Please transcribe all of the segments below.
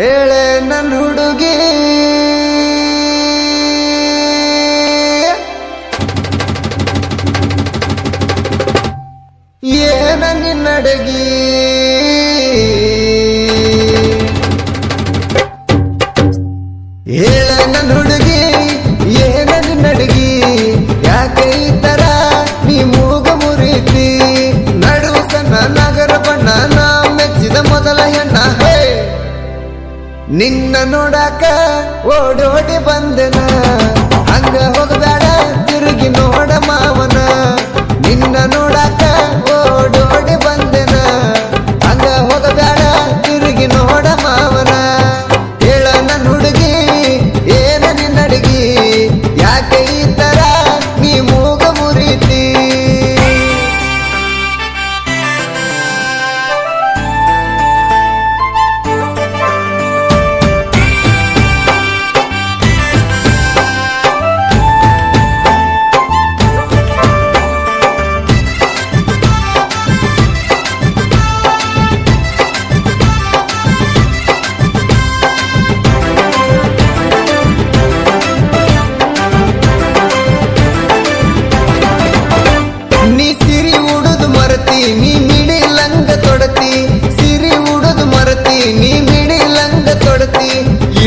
ಹೇಳೆ ನನ್ನ ಹುಡುಗಿ. ನಿನ್ನ ನೋಡಕ ಓಡೋಡಿ ಬಂದನ. ಹಂಗ ಹೋಗಬೇಡ ತಿರುಗಿ ನೋಡ ಮಾವನ.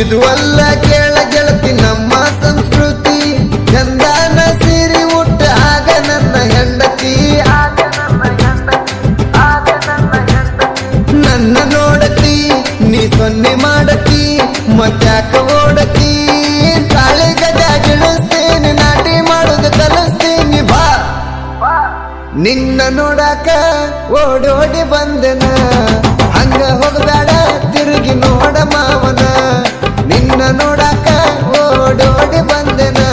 ಇದು ಅಲ್ಲ ಕೇಳ ಗೆಳತಿ ನಮ್ಮ ಸಂಸ್ಕೃತಿ. ಚಂದನ ಸಿರಿ ಊಟ ಆಗ ನನ್ನ ಹೆಂಡತಿ. ನನ್ನ ನೋಡತಿ, ನೀ ಸೊನ್ನೆ ಮಾಡತಿ ಮತ್ತಾಕ ಓಡತಿ. ತಾಳಿ ಗಜ ಗಿಳಿಸ್ತೇನೆ, ನಾಟಿ ಮಾಡೋದು ಕಲಿಸ್ತೇನೆ, ಬಾ. ನಿನ್ನ ನೋಡಾಕ ಓಡೋಡಿ ಬಂದೆನ. ಹಂಗ ಹೋಗಬೇಡ, ತಿರುಗಿ ನೋಡ ಮಾವನ. ನೋಡಕ ಓಡೋಡಿ ಬಂದೆನಾ?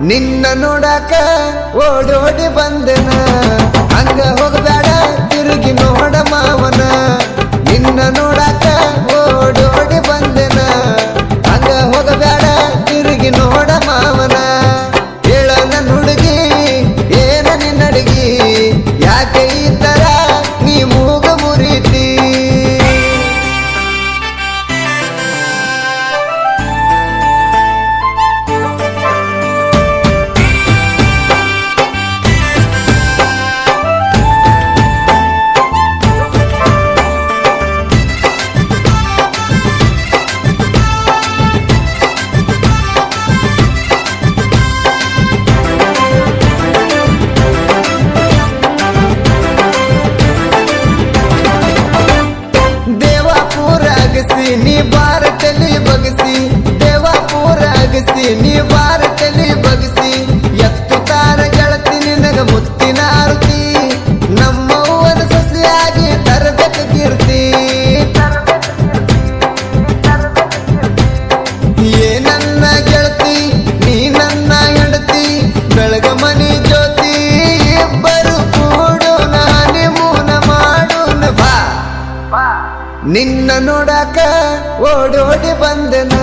ನಿನ್ನ ನೋಡಾಕ ಓಡೋಡಿ ಬಂದೆನ. ಹಂಗ ಹೋಗಬೇಡ ತಿರುಗಿ ನೋಡ ಮಾವನ. ನಿನ್ನ ನೋಡಾಕ ಓಡೋಡಿ ನಿನ್ನ ನೋಡಾಕ ಓಡೋಡಿ ಬಂದೆನಾ?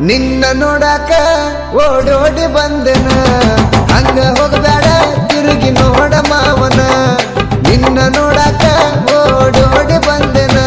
ನಿನ್ನ ನೋಡಾಕ ಓಡೋಡಿ ಬಂದೆನ. ಹಂಗ ಹೋಗಬೇಡ ತಿರುಗಿ ನೋಡ ಮಾವನ. ನಿನ್ನ ನೋಡಾಕ ಓಡೋಡಿ ಬಂದೆನ.